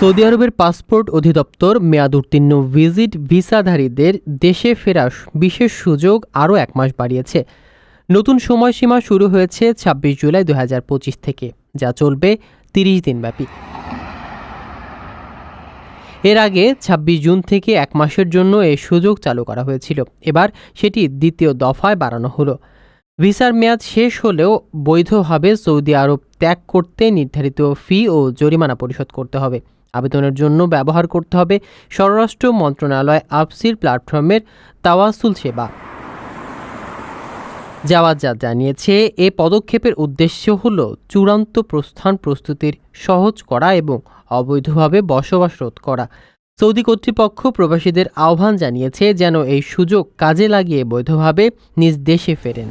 Saudi আরবের passport অধিদপ্তর মেয়াদ উত্তীর্ণ ভিজিট ভিসাধারীদের দেশে ফেরার বিশেষ সুযোগ আরও এক মাস বাড়িয়েছে। নতুন সময়সীমা শুরু হয়েছে ছাব্বিশ জুলাই দু হাজার পঁচিশ থেকে, যা চলবে তিরিশ দিনব্যাপী। এর আগে ২৬ জুন থেকে এক মাসের জন্য এ সুযোগ চালু করা হয়েছিল। এবার সেটি দ্বিতীয় দফায় বাড়ানো হলো। ভিসার মেয়াদ শেষ হলেও বৈধভাবে সৌদি আরব ত্যাগ করতে নির্ধারিত ফি ও জরিমানা পরিশোধ করতে হবে। আবেদনের জন্য ব্যবহার করতে হবে স্বরাষ্ট্র মন্ত্রণালয় আপসির প্ল্যাটফর্মের তাওয়াসুল সেবা। জাওয়াজাত জানিয়েছে, এ পদক্ষেপের উদ্দেশ্য হল চূড়ান্ত প্রস্থান প্রস্তুতির সহজ করা এবং অবৈধভাবে বসবাস রোধ করা। সৌদি কর্তৃপক্ষ প্রবাসীদের আহ্বান জানিয়েছে যেন এই সুযোগ কাজে লাগিয়ে বৈধভাবে নিজ দেশে ফেরেন।